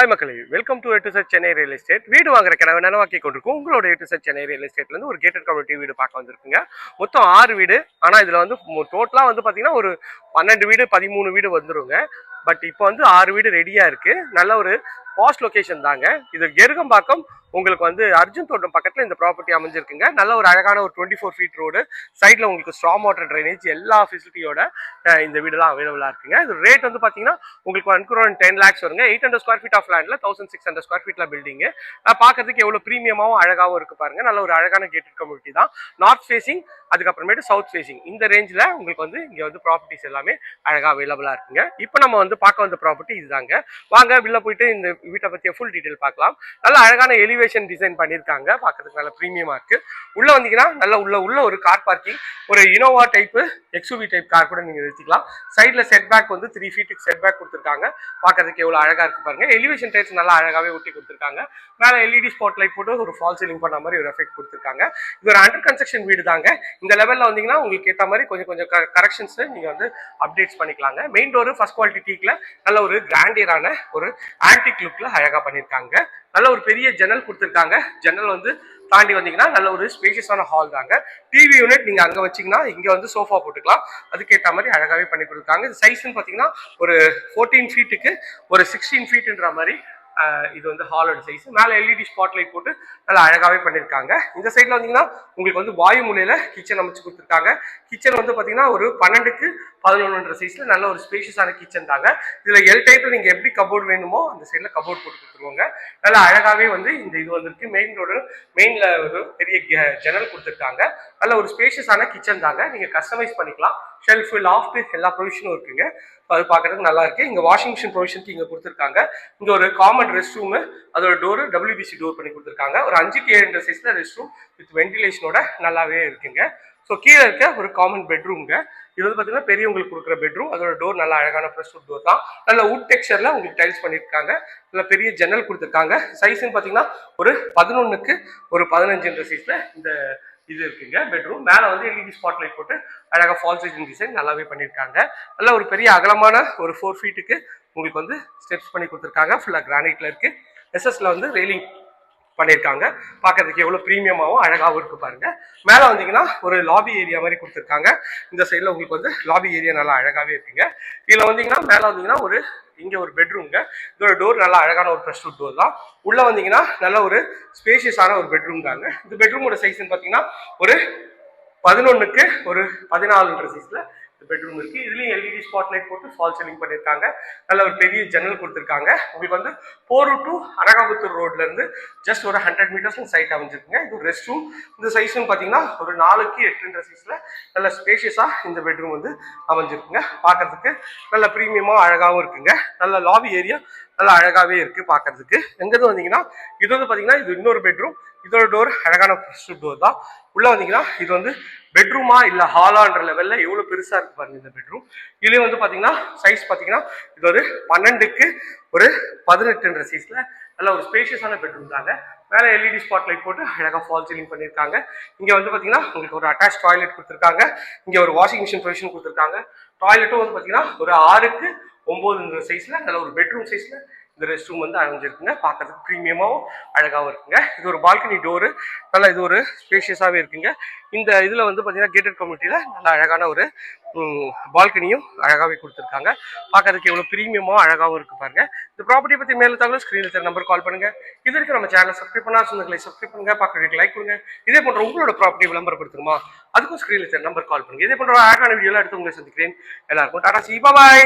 Hi மக்களே. Welcome to to set Chennai real estate வீடு வாங்குற கனவை நனவாக்கி கொண்டிருக்கும். உங்களோட டு செட் சென்னை ரியல் எஸ்டேட்லேருந்து ஒரு கேட்டட் கம்யூனிட்டி வீடு பார்க்க வந்திருக்குங்க. மொத்தம் ஆறு வீடு. ஆனால் இதில் வந்து டோட்டலாக வந்து பார்த்தீங்கன்னா ஒரு பன்னெண்டு வீடு பதிமூணு வீடு வந்துருங்க. பட் இப்போ வந்து ஆறு வீடு ரெடியாக இருக்கு. நல்ல ஒரு பாஸ்ட் லொக்கேஷன் தாங்க. இது கெருகம்பாக்கம் உங்களுக்கு வந்து அர்ஜுன் தோட்டம் பக்கத்தில் இந்த ப்ராப்பர்ட்டி அமைஞ்சிருக்குங்க. நல்ல ஒரு அழகான ஒரு டுவெண்ட்டி ஃபோர் ஃபீட் ரோடு சைடில் உங்களுக்கு ஸ்ட்ராங் வாட்டர் ட்ரைனேஜ் எல்லா ஃபெசிலிட்டியோட இந்த வீடெல்லாம் அவைலபிளாக இருக்குங்க. இது ரேட் வந்து பார்த்தீங்கன்னா உங்களுக்கு ஒன் குரோன் டென் லேக்ஸ் வருங்க. Eight hundred square feet of லேண்டில் தௌசண்ட் சிக்ஸ் ஹண்ட்ரட் ஸ்கொயர் ஃபீட்டில் பில்டிங்கு பார்க்கறதுக்கு எவ்வளோ ப்ரீமியமாகவும் அழகாகவும் இருக்கு பாருங்க. நல்ல ஒரு அழகான கேட்டட் கம்யூனிட்டி தான். நார்த் ஃபேசிங் அதுக்கப்புறமேட்டு சவுத் ஃபேசிங் இந்த ரேஞ்சில் உங்களுக்கு வந்து இங்கே வந்து ப்ராப்பர்ட்டிஸ் எல்லாமே அழகாக அவைலபிளாக இருக்குங்க. இப்போ நம்ம வந்து பார்க்க வந்த ப்ராப்பர்ட்டி இதுதாங்க. வாங்க வெளில போயிட்டு இந்த வீட்டை பற்றிய ஃபுல் டீட்டெயில் பார்க்கலாம். நல்ல அழகான எலிவேஷன் டிசைன் பண்ணியிருக்காங்க. பார்க்கறதுக்கு நல்ல ப்ரீமியமாக இருக்கு. உள்ள வந்தீங்கன்னா நல்ல உள்ள உள்ள ஒரு கார் பார்க்கிங் ஒரு Innova type XUV type car கூட நீங்கள் நிறுத்திக்கலாம் சைடில் செட் பேக் வந்து த்ரீ ஃபீட்டுக்கு செட் பேக் கொடுத்துருக்காங்க. பார்க்கறதுக்கு எவ்வளோ அழகாக இருக்கு பாருங்க. எலிவேஷன் டைப்ஸ் நல்லா அழகாகவே ஒட்டி கொடுத்துருக்காங்க. மேலே எல்இடி ஸ்பாட் லைட் போட்டு ஒரு ஃபால் சீலிங் பண்ண மாதிரி ஒரு எஃபெக்ட் கொடுத்துருக்காங்க. இது ஒரு அண்டர் கன்ஸ்ட்ரக்ஷன் வீடு தாங்க. இந்த லெவலில் வந்தீங்கன்னா உங்களுக்கு ஏற்ற மாதிரி கொஞ்சம் கொஞ்சம் கரெக்ஷன்ஸ் நீங்கள் வந்து அப்டேட்ஸ் பண்ணிக்கலாங்க. மெயின் டோர் ஃபர்ஸ்ட் குவாலிட்டி டீக்கில் நல்ல ஒரு கிராண்டியரான ஒரு ஆன்டிக் லுக்கில் அழகாக பண்ணியிருக்காங்க நல்ல ஒரு பெரிய ஜன்னல் கொடுத்துருக்காங்க. ஜன்னல் வந்து தாண்டி வந்தீங்கன்னா நல்ல ஒரு ஸ்பேஷியஸான ஹால் தாங்க. டிவி யூனிட் நீங்கள் அங்கே வச்சீங்கன்னா இங்கே வந்து சோஃபா போட்டுக்கலாம். அதுக்கேற்ற மாதிரி அழகாகவே பண்ணி கொடுத்துருக்காங்க இது சைஸ்ன்னு பார்த்தீங்கன்னா ஒரு ஃபோர்டீன் ஃபீட்டுக்கு ஒரு சிக்ஸ்டீன் ஃபீட்டுன்ற மாதிரி இது வந்து ஹாலோட சைஸ் மேலே எல்இடி ஸ்பாட் லைட் போட்டு நல்லா அழகாகவே பண்ணியிருக்காங்க இந்த சைடில் வந்தீங்கன்னா உங்களுக்கு வந்து வாயு முனையில் கிச்சன் அமைச்சு கொடுத்துருக்காங்க. கிச்சன் வந்து பார்த்தீங்கன்னா ஒரு பன்னெண்டுக்கு பதினொன்றுன்ற சைஸில் நல்ல ஒரு ஸ்பேஷியஸான கிச்சன் தாங்க. இதில் எல் டைப்பில் நீங்கள் எப்படி கபோர்டு வேணுமோ அந்த சைடில் கபோர்ட் போட்டு கொடுத்துருவாங்க. நல்லா அழகாகவே வந்து இந்த இது வந்திருக்கு. மெயின் ரோடு மெயினில் ஒரு பெரிய ge- ஜன்னல் கொடுத்துருக்காங்க. நல்ல ஒரு ஸ்பேஷியஸான கிச்சன் தாங்க. நீங்கள் கஸ்டமைஸ் பண்ணிக்கலாம். ஷெல்ஃபு லாஃப்ட் எல்லா ப்ரொவிஷனும் இருக்குங்க. அது பார்க்கறதுக்கு நல்லா இருக்கு. இங்கே வாஷிங் மிஷின் ப்ரொவிஷனுக்கு இங்கே கொடுத்துருக்காங்க. இங்கே ஒரு காமன் ரெஸ்ட் ரூமு அதோட டோரு டபிள்யூபிசி டோர் பண்ணி கொடுத்துருக்காங்க. ஒரு அஞ்சுக்கு ஏழு சைஸில் ரெஸ்ட் ரூம் வித் வென்டிலேஷனோட நல்லாவே இருக்குங்க. ஸோ கீழே இருக்க ஒரு காமன் பெட்ரூம்ங்க இது வந்து பார்த்தீங்கன்னா பெரியவங்களுக்கு கொடுக்குற பெட்ரூம் அதோட டோர் நல்லா அழகான ஃப்ரெஷ் வுட் டோர் தான். நல்ல வுட் டெக்ஸ்சரில் உங்களுக்கு டைல்ஸ் பண்ணியிருக்காங்க. நல்ல பெரிய ஜன்னல் கொடுத்துருக்காங்க. சைஸ்ன்னு பார்த்தீங்கன்னா ஒரு பதினொன்றுக்கு ஒரு பதினஞ்சுன்ற சைஸில் இந்த இது இருக்குங்க பெட்ரூம் மேலே வந்து எல்இடி ஸ்பாட் லைட் போட்டு அழகாக ஃபால் சைசிங் டிசைன் நல்லாவே பண்ணியிருக்காங்க. நல்ல ஒரு பெரிய அகலமான ஒரு ஃபோர் ஃபீட்டுக்கு உங்களுக்கு வந்து ஸ்டெப்ஸ் பண்ணி கொடுத்துருக்காங்க. ஃபுல்லாக கிரானைட்டில் இருக்குது எஸ்எஸ்ல வந்து ரெயிலிங் பண்ணியிருக்காங்க. பார்க்கறதுக்கு எவ்வளோ ப்ரீமியமாகவும் அழகாகவும் இருக்கு பாருங்க. மேலே வந்தீங்கன்னா ஒரு லாபி ஏரியா மாதிரி கொடுத்துருக்காங்க. இந்த சைடில் உங்களுக்கு வந்து லாபி ஏரியா நல்லா அழகாகவே இருக்குங்க. இதில் வந்தீங்கன்னா மேலே வந்தீங்கன்னா ஒரு இங்கே ஒரு பெட்ரூம்ங்க இதோட டோர் நல்லா அழகான ஒரு ப்ரெஷ் டோர் தான். உள்ளே வந்தீங்கன்னா நல்ல ஒரு ஸ்பேஷியஸான ஒரு பெட்ரூம் தாங்க. இந்த பெட்ரூமோட சைஸ்ன்னு பார்த்தீங்கன்னா ஒரு பதினொன்றுக்கு ஒரு பதினாலுன்ற சைஸில் பெட்ரூம் இருக்கு. இதுலயும் எல்இடி ஸ்பாட் லைட் போட்டு ஃபால் சீலிங் பண்ணியிருக்காங்க நல்ல ஒரு பெரிய ஜன்னல் கொடுத்துருக்காங்க. உங்களுக்கு வந்து போரூ டு அனகாபுத்தூர் ரோட்ல இருந்து ஜஸ்ட் ஒரு ஹண்ட்ரட் மீட்டர்ஸ் சைட் அமைஞ்சிருக்குங்க. இது ரெஸ்ட் ரூம் இந்த சைஸ்னு பார்த்தீங்கன்னா ஒரு நாலுக்கு எட்டுன்ற சைஸ்ல நல்ல ஸ்பேஷியஸா இந்த பெட்ரூம் வந்து அமைஞ்சிருக்குங்க. பார்க்கறதுக்கு நல்ல ப்ரீமியமா அழகாவும் இருக்குங்க. நல்ல லாபி ஏரியா நல்லா அழகாவே இருக்கு பார்க்கறதுக்கு எங்கேருந்து வந்தீங்கன்னா இது வந்து பார்த்தீங்கன்னா இது இன்னொரு பெட்ரூம் இதோட டோர் அழகான டோர் தான். உள்ள வந்தீங்கன்னா இது வந்து பெட்ரூமா இல்ல ஹாலான்ற லெவல்ல எவ்வளவு பெருசா இருக்கு பாருங்க இந்த பெட்ரூம் இதுலயும் வந்து பாத்தீங்கன்னா சைஸ் பாத்தீங்கன்னா இது ஒரு பன்னெண்டுக்கு ஒரு பதினெட்டுன்ற சைஸ்ல நல்ல ஒரு ஸ்பேஷியஸான பெட்ரூம் தாங்க. மேலே எல்இடி ஸ்பாட் லைட் போட்டு அழகாக ஃபால் சீலிங் பண்ணியிருக்காங்க. இங்கே வந்து பார்த்தீங்கன்னா உங்களுக்கு ஒரு அட்டாச் டாய்லெட் கொடுத்துருக்காங்க. இங்கே ஒரு வாஷிங் மிஷின் ப்ரொவிஷன் கொடுத்துருக்காங்க. டாய்லெட்டும் வந்து பார்த்தீங்கன்னா ஒரு ஆறுக்கு ஒம்போதுன்ற சைஸில் நல்ல ஒரு பெட்ரூம் சைஸில் இந்த ரெஸ்ட் ரூம் வந்து அமைஞ்சிருக்குங்க பார்க்கறதுக்கு ப்ரீமியமாகவும் அழகாகவும் இருக்குங்க. இது ஒரு பால்கனி டோரு நல்லா இது ஒரு ஸ்பேஷியஸாகவே இருக்குங்க. இந்த இதில் வந்து பார்த்தீங்கன்னா கேட்டட் கம்யூனிட்டியில் நல்லா அழகான ஒரு பால்கனியும் அழகாகவே கொடுத்துருக்காங்க. பார்க்கறதுக்கு எவ்வளோ ப்ரீமியமாக அழகாகவும் இருக்கு பாருங்க. இந்த ப்ராப்பர்ட்டி பற்றி மேலே தகவல் ஸ்க்ரீனில் தர நம்பர் கால் பண்ணுங்க. இது வரைக்கும் நம்ம சேனலை சப்ஸ்கிரைப் பண்ணா சொந்தங்களை சப்ஸ்கிரைப் பண்ணுங்க. பார்க்குறதுக்கு லைக் பண்ணுங்க இதே போன்ற உங்களோட ப்ராப்பர்ட்டி விளம்பரப்படுத்துமா அதுக்கும் ஸ்க்ரீனில் தர நம்பர் கால் பண்ணுங்க. இதே போன்ற அழகான வீடியோலாம் எடுத்து உங்களை சந்திக்கிறேன். எல்லாருக்கும் டாடா சி பாய்